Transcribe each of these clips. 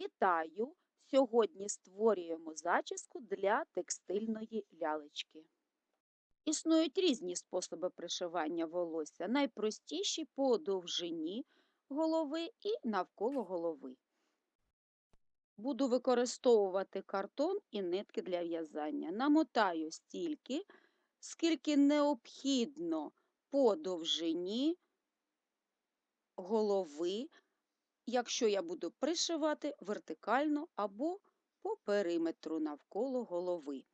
Вітаю! Сьогодні створюємо зачіску для текстильної лялечки. Існують різні способи пришивання волосся. Найпростіші по довжині голови і навколо голови. Буду використовувати картон і нитки для в'язання. Намотаю стільки, скільки необхідно по довжині голови, якщо я буду пришивати вертикально або по периметру навколо голови.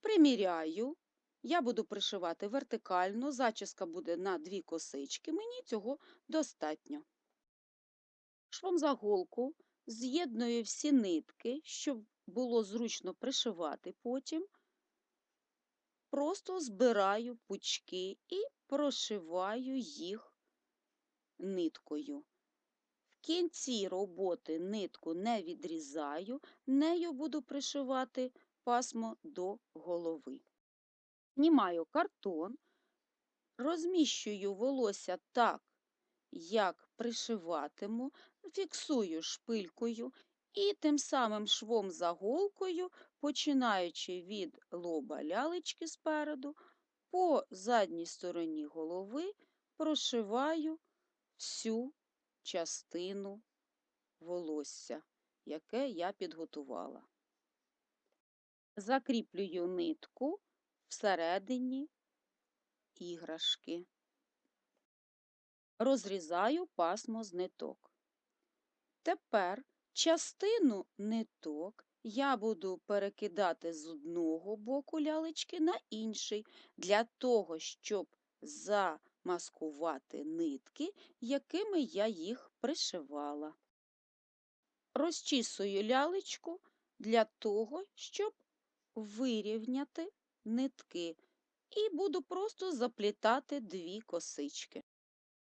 Приміряю, я буду пришивати вертикально, зачіска буде на дві косички, мені цього достатньо. Швом за з'єдную всі нитки, щоб було зручно пришивати потім. Просто збираю пучки і прошиваю їх ниткою. Кінці роботи нитку не відрізаю, нею буду пришивати пасмо до голови. Знімаю картон, розміщую волосся так, як пришиватиму, фіксую шпилькою і тим самим швом за голкою, починаючи від лоба лялечки спереду, по задній стороні голови прошиваю всю частину волосся, яке я підготувала. Закріплюю нитку всередині іграшки. Розрізаю пасмо з ниток. Тепер частину ниток я буду перекидати з одного боку лялечки на інший, для того, щоб замаскувати нитки, якими я їх пришивала. Розчісую лялечку для того, щоб вирівняти нитки, і буду просто заплітати дві косички.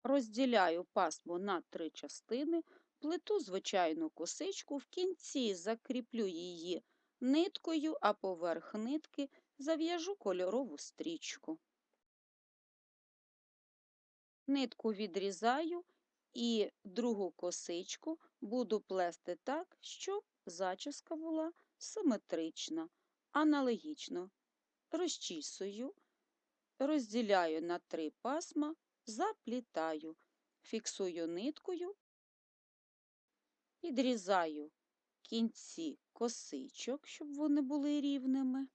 Розділяю пасмо на три частини, плету звичайну косичку, в кінці закріплю її ниткою, а поверх нитки зав'яжу кольорову стрічку. Нитку відрізаю і другу косичку буду плести так, щоб зачіска була симетрична, аналогічно. Розчісую, розділяю на три пасма, заплітаю, фіксую ниткою, відрізаю кінці косичок, щоб вони були рівними,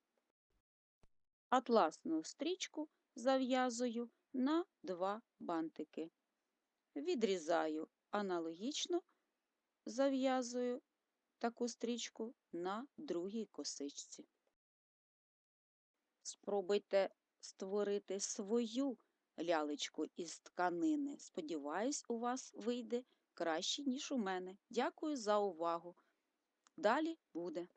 атласну стрічку зав'язую на два бантики. Відрізаю аналогічно, зав'язую таку стрічку на другій косичці. Спробуйте створити свою лялечку із тканини. Сподіваюсь, у вас вийде краще, ніж у мене. Дякую за увагу. Далі буде.